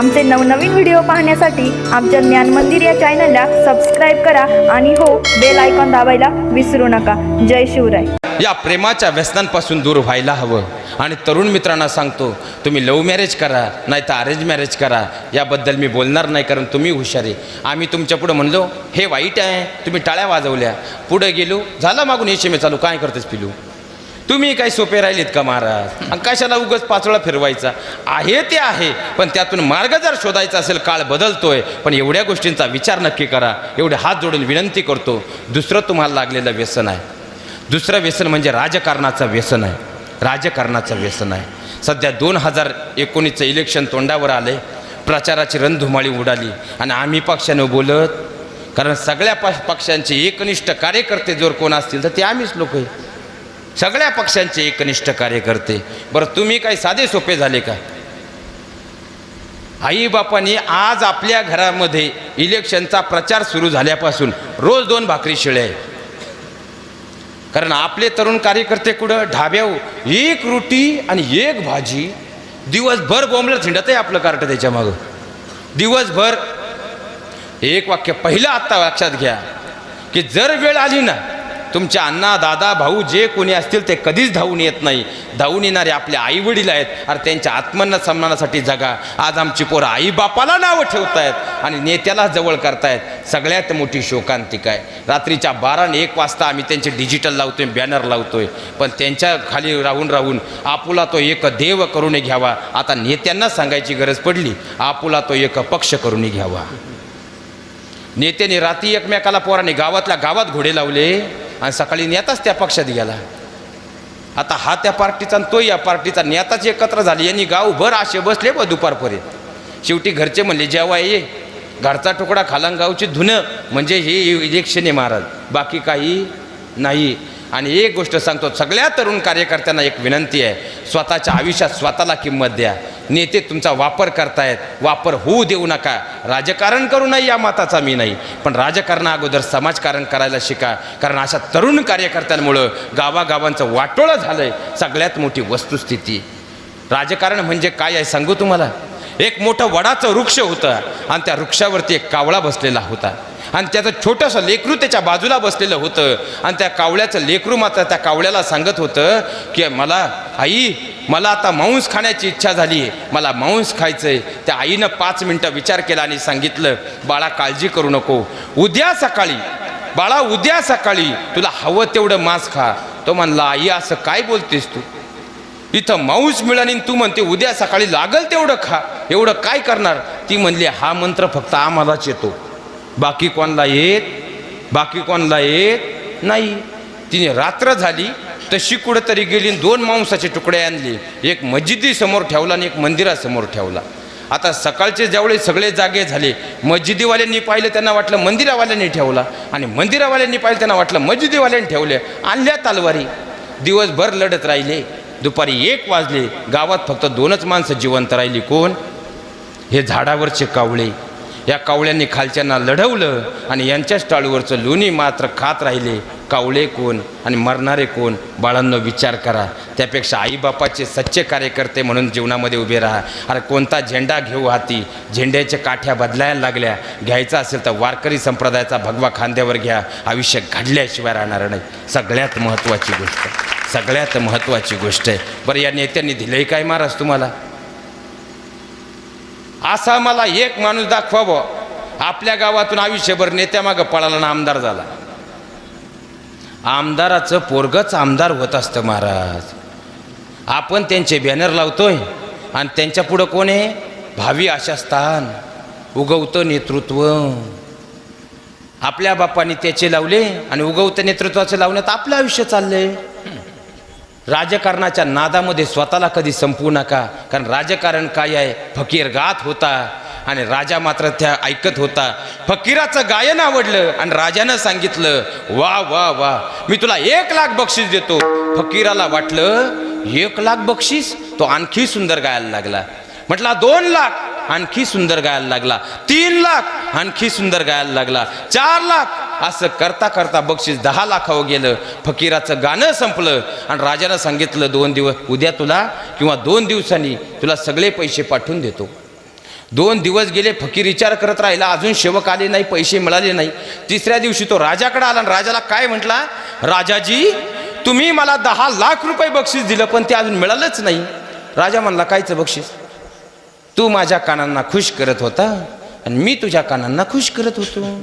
आमचे नवनवीन व्हिडिओ पाहण्यासाठी आमच्या ज्ञान मंदिर या चॅनलला सबस्क्राईब करा आणि हो बेल आयकॉन दाबायला विसरू नका. जय शिवराय. या प्रेमाच्या व्यसनांपासून दूर व्हायला हवं. आणि तरुण मित्रांना सांगतो तुम्ही लव्ह मॅरेज करा नाही तर अरेंज मॅरेज करा. याबद्दल मी बोलणार नाही कारण तुम्ही हुशार आहे. आम्ही तुमच्या पुढं म्हणलो हे वाईट आहे. तुम्ही टाळ्या वाजवल्या. पुढं गेलो झाला मागून हे शेमे चालू. काय करतेस पिलू? तुम्ही काही सोपे राहिलेत का महाराज? कशाला उगच पाचोळा फिरवायचा? आहे ते आहे पण त्यातून मार्ग जर शोधायचा असेल काळ बदलतोय. पण एवढ्या गोष्टींचा विचार नक्की करा. एवढे हात जोडून विनंती करतो. दुसरं तुम्हाला लागलेलं व्यसन आहे. दुसरं व्यसन म्हणजे राजकारणाचं व्यसन आहे. राजकारणाचं व्यसन आहे. सध्या दोन हजार एकोणीसचं इलेक्शन तोंडावर आले प्रचाराची रणधुमाळी उडाली. आणि आम्ही पक्षानं बोलत कारण सगळ्या पक्षांचे एकनिष्ठ कार्यकर्ते जर कोण असतील तर ते आम्हीच लोक आहे. सगळ्या पक्षांचे एकनिष्ठ कार्यकर्ते. बरं तुम्ही काही साधे सोपे झाले का? आईबापांनी आज आपल्या घरामध्ये इलेक्शनचा प्रचार सुरू झाल्यापासून रोज दोन भाकरी शिळे आहे कारण आपले तरुण कार्यकर्ते कुठं? ढाब्याव एक रोटी आणि एक भाजी. दिवसभर बोंबलं थिंडत आहे आपलं कार्ट त्याच्या मागं. दिवसभर एक वाक्य पहिलं आत्ता लक्षात घ्या की जर वेळ आली ना तुमच्या अण्णा दादा भाऊ जे कोणी असतील ते कधीच धावून येत नाही. धावून येणारे आपले आईवडील आहेत अरे त्यांच्या आत्मन्न सन्मानासाठी जगा. आज आमची पोरं आई बापाला नावं ठेवतायत आणि नेत्याला जवळ करतायत. सगळ्यात मोठी शोकांतिका आहे. रात्रीच्या बारा आणि एक वाजता आम्ही त्यांचे डिजिटल लावतोय बॅनर लावतोय. पण त्यांच्या खाली राहून राहून आपुला तो एक देव करून घ्यावा. आता नेत्यांना सांगायची गरज पडली. आपुला तो एक पक्ष करून घ्यावा. नेत्याने रात्री एकमेकाला पोराने गावातल्या गावात घोडे लावले. आणि सकाळी नेताच त्या पक्षात गेला. आता हा त्या पार्टीचा आणि तो या पार्टीचा नेताच एकत्र झाले. यांनी गावभर असे बसले ब दुपारपर्यंत. शेवटी घरचे म्हणले जेव्हा ये घरचा तुकडा खालांग गावची धुनं म्हणजे हे इलेक्शन आहे महाराज. बाकी काही नाही. आणि एक गोष्ट सांगतो सगळ्या तरुण कार्यकर्त्यांना एक विनंती आहे. स्वतःच्या आयुष्यात स्वतःला किंमत द्या. नेते तुमचा वापर करतायत वापर होऊ देऊ नका. राजकारण करू नाही या मताचा मी नाही. पण राजकारणा अगोदर समाजकारण करायला शिका. कारण अशा तरुण कार्यकर्त्यांमुळं गावागावांचं वाटोळं झालं आहे सगळ्यात मोठी वस्तुस्थिती. राजकारण म्हणजे काय आहे सांगू तुम्हाला? एक मोठं वडाचं वृक्ष होतं आणि त्या वृक्षावरती एक कावळा बसलेला होता. आणि त्याचं छोटंसं लेकरू त्याच्या बाजूला बसलेलं होतं. आणि त्या कावळ्याचं लेकरू मात्र त्या कावळ्याला सांगत होतं की मला आई मला आता मांस खाण्याची इच्छा झाली आहे. मला मांस खायचं आहे त्या आईनं पाच मिनटं विचार केला आणि सांगितलं बाळा काळजी करू नको. उद्या सकाळी बाळा उद्या सकाळी तुला हवं तेवढं मांस खा. तो म्हणला आई असं काय बोलतेस तू? इथं मांस मिळाली तू म्हणते उद्या सकाळी लागल तेवढं खा. एवढं काय करणार? ती म्हणली हा मंत्र फक्त आम्हालाच येतो. बाकी कोणला येत? बाकी कोणला येत नाही. तिने रात्र झाली. तशी कुठंतरी गेली आणि दोन मांसाचे तुकडे आणले. एक मस्जिदीसमोर ठेवला आणि एक मंदिरासमोर ठेवला. आता सकाळचे ज्यावेळी सगळे जागे झाले मस्जिदीवाल्यांनी पाहिलं त्यांना वाटलं मंदिरावाल्यांनी ठेवला. आणि मंदिरावाल्यांनी पाहिलं त्यांना वाटलं मस्जिदीवाल्यांनी ठेवले. आणल्या तालवारी. दिवसभर लढत राहिले. दुपारी एक वाजले. गावात फक्त दोनच माणसं जिवंत राहिली. कोण? हे झाडावरचे कावळे. या कावळ्यांनी खालच्यांना लढवलं आणि यांच्याच टाळूवरचं लोणी मात्र खात राहिले. कावळे कोण आणि मरणारे कोण? बाळांनो विचार करा. त्यापेक्षा आईबापाचे सच्चे कार्यकर्ते म्हणून जीवनामध्ये उभे राहा. अरे कोणता झेंडा घेऊ हाती? झेंड्याच्या काठ्या बदलायला लागल्या. घ्यायचा असेल तर वारकरी संप्रदायाचा भगवा खांद्यावर घ्या. आयुष्य घडल्याशिवाय राहणार नाही. सगळ्यात महत्त्वाची गोष्ट. सगळ्यात महत्त्वाची गोष्ट आहे. बरं या नेत्यांनी दिलंही काय महाराज तुम्हाला? असा मला एक माणूस दाखवावं. आपल्या गावातून आयुष्यभर नेत्यामागं पळाला ना आमदार झाला. आमदाराचं पोरगंच आमदार होत असतं महाराज. आपण त्यांचे बॅनर लावतोय आणि त्यांच्या पुढं कोण आहे? भावी आशास्थान उगवतं नेतृत्व. आपल्या बापाने त्याचे लावले आणि उगवतं नेतृत्वाचे लावण्यात आपलं आयुष्य चाललंय. राजकारणाच्या नादामध्ये स्वतःला कधी संपवू नका कारण राजकारण काय आहे? फकीर गात होता. आणि राजा मात्र त्या ऐकत होता. फकीराचं गायन आवडलं आणि राजानं सांगितलं वा वा वा मी तुला एक लाख बक्षीस देतो. फकीराला वाटलं एक लाख बक्षीस? तो आणखी सुंदर गायला लागला. म्हटला दोन लाख आणखी सुंदर गायला लागला. तीन लाख आणखी सुंदर गायला लागला. चार लाख. असं करता करता बक्षीस दहा लाखावर गेलं. फकीराचं गाणं संपलं आणि राजानं सांगितलं दोन दिवस उद्या तुला किंवा दोन दिवसांनी तुला सगळे पैसे पाठवून देतो. दोन दिवस गेले फकीर विचार करत राहिला अजून सेवक आले नाही पैसे मिळाले नाही. तिसऱ्या दिवशी तो राजाकडे आला आणि राजाला काय म्हटला? राजाजी तुम्ही मला दहा लाख रुपये बक्षीस दिलं पण ते अजून मिळालंच नाही. राजा म्हणला कायचं बक्षीस? तू माझ्या कानांना खुश करत होता आणि मी तुझ्या कानांना खुश करत होतो.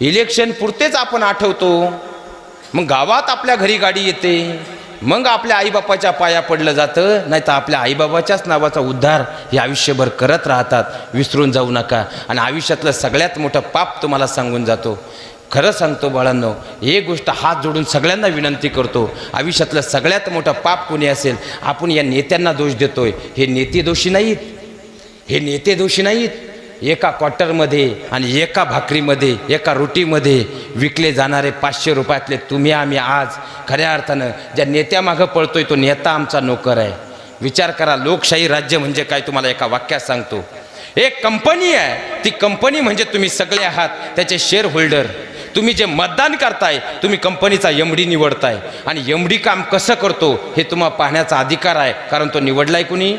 इलेक्शन पुरतेच आपण आठवतो. मग गावात आपल्या घरी गाडी येते. मग आपल्या आईबापाच्या पाया पडलं जातं नाही तर आपल्या आईबाबाच्याच नावाचा उद्धार हे आयुष्यभर करत राहतात. विसरून जाऊ नका. आणि आयुष्यातलं सगळ्यात मोठं पाप तुम्हाला सांगून जातो. खरं सांगतो बाळांनो एक गोष्ट हात जोडून सगळ्यांना विनंती करतो. आयुष्यातलं सगळ्यात मोठं पाप कोणी असेल आपण या नेत्यांना दोष देतोय. हे नेते दोषी नाहीत. हे नेते दोषी नाहीत. एका क्वार्टरमध्ये आणि एका भाकरीमध्ये एका रोटीमध्ये विकले जाणारे पाचशे रुपयातले तुम्ही आम्ही आज खऱ्या अर्थानं ज्या नेत्यामागं पळतोय तो नेता आमचा नोकर आहे. विचार करा लोकशाही राज्य म्हणजे काय तुम्हाला एका वाक्यात सांगतो. एक कंपनी आहे ती कंपनी म्हणजे तुम्ही सगळे आहात त्याचे शेअर होल्डर तुम्ही जे मतदान करताय तुम्ही कंपनीचा एमडी निवडताय. आणि एमडी काम कसं करतो हे तुम्हाला पाहण्याचा अधिकार आहे कारण तो निवडलाय कुणी?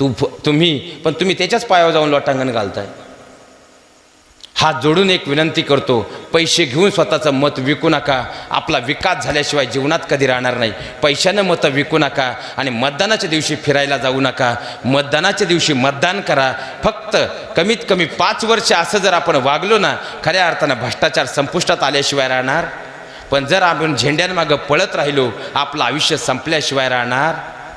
तू तुम्ही पण तुम्ही त्याच्याच पायावर जाऊन लोटांगण घालताय. हात जोडून एक विनंती करतो पैसे घेऊन स्वतःचं मत विकू नका. आपला विकास झाल्याशिवाय जीवनात कधी राहणार नाही. पैशानं मतं विकू नका आणि मतदानाच्या दिवशी फिरायला जाऊ नका. मतदानाच्या दिवशी मतदान करा. फक्त कमीत कमी पाच वर्ष असं जर आपण वागलो ना खऱ्या अर्थानं भ्रष्टाचार संपुष्टात आल्याशिवाय राहणार. पण जर आपण झेंड्यांमागं पळत राहिलो आपलं आयुष्य संपल्याशिवाय राहणार.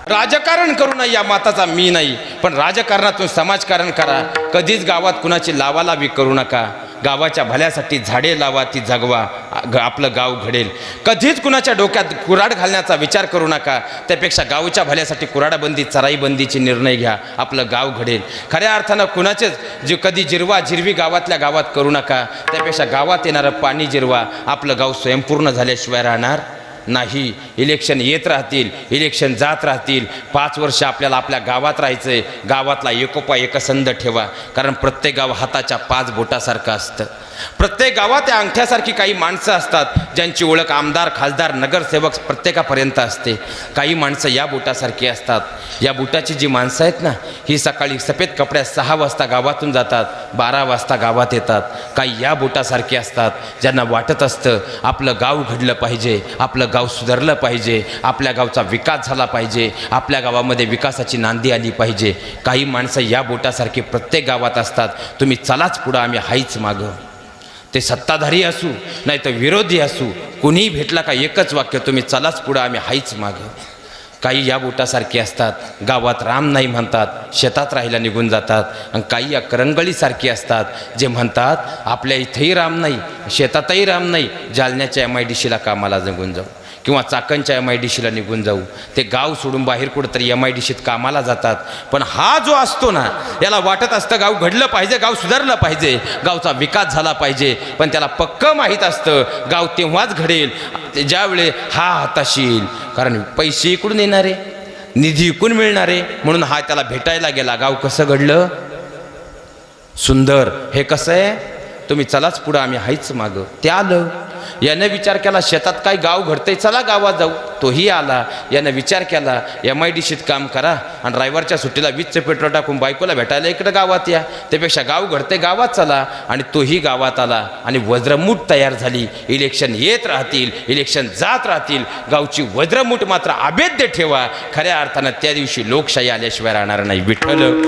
राजकारण करू नये या माताचा मी नाही पण राजकारणातून समाजकारण करा. कधीच गावात कुणाची लावालावी करू नका. गावाच्या भल्यासाठी झाडे लावा ती जगवा ग- आपलं गाव घडेल. कधीच कुणाच्या डोक्यात कुराड घालण्याचा विचार करू नका. त्यापेक्षा गावच्या भल्यासाठी कुराडाबंदी चराईबंदीचे निर्णय घ्या. आपलं गाव घडेल. खऱ्या अर्थानं कुणाचेच जे कधी जिरवा जिरवी गावातल्या गावात करू नका. त्यापेक्षा गावात येणारं पाणी जिरवा. आपलं गाव स्वयंपूर्ण झाल्याशिवाय राहणार नाही. इलेक्शन येत राहतील इलेक्शन जात राहतील. पाच वर्ष आपल्याला आपल्या गावात राहायचं आहे गावातला एकोपा एकसंध ठेवा. कारण प्रत्येक गाव हाताच्या पाच बोटासारखं असतं. प्रत्येक गावात त्या अंगठ्यासारखी काही माणसं असतात ज्यांची ओळख आमदार खासदार नगरसेवक प्रत्येकापर्यंत असते. काही माणसं या बोटासारखी असतात. या बोटाची जी माणसं आहेत ना ही सकाळी सफेद कपड्यात सहा वाजता गावातून जातात बारा वाजता गावात येतात. काही या बोटासारखी असतात ज्यांना वाटत असतं आपलं गाव घडलं पाहिजे आपलं गाव सुधारलं पाहिजे आपल्या गावचा विकास झाला पाहिजे आपल्या गावामध्ये विकासाची नांदी आली पाहिजे. काही माणसं या बोटासारखी प्रत्येक गावात असतात. तुम्ही चलाच पुढं आम्ही हाईच मागं. ते सत्ताधारी असू नाही तर विरोधी असू कुणीही भेटला का एकच वाक्य तुम्ही चलाच पुढं आम्ही हाईच मागे. काही या बोटासारखी असतात गावात राम नाही म्हणतात शेतात राहायला निघून जातात आणि काही या करंगळीसारखी असतात जे म्हणतात आपल्या इथेही राम नाही शेतातही राम नाही जालन्याच्या एम आय डी सीला कामाला जगून जाऊ. किंवा चाकणच्या एम आय डी सीला निघून जाऊ. ते गाव सोडून बाहेर कुठंतरी एम आय डी सीत कामाला जातात. पण हा जो असतो ना याला वाटत असतं गाव घडलं पाहिजे गाव सुधारलं पाहिजे गावचा विकास झाला पाहिजे. पण त्याला पक्क माहीत असतं गाव तेव्हाच घडेल. ज्यावेळे हा हाताशील कारण पैसे इकडून येणारे निधी इकून मिळणारे म्हणून हा त्याला भेटायला गेला. गाव कसं घडलं? सुंदर. हे कसं आहे? तुम्ही चलाच पुढं आम्ही हायच मागं. ते आलं. यानं विचार केला शेतात काय गाव घडतंय चला गावात जाऊ. तोही आला. यानं विचार केला एम आय डी सीत काम करा आणि ड्रायव्हरच्या सुट्टीला वीजचं पेट्रोल टाकून बायकोला भेटायला इकडं गावात या. त्यापेक्षा गाव घडते गावात चला. आणि तोही गावात आला. आणि वज्रमूठ तयार झाली. इलेक्शन येत राहतील इलेक्शन जात राहतील. गावची वज्रमूठ मात्र अभेद्य ठेवा. खऱ्या अर्थानं त्या दिवशी लोकशाही आल्याशिवाय राहणार नाही. विठ्ठल.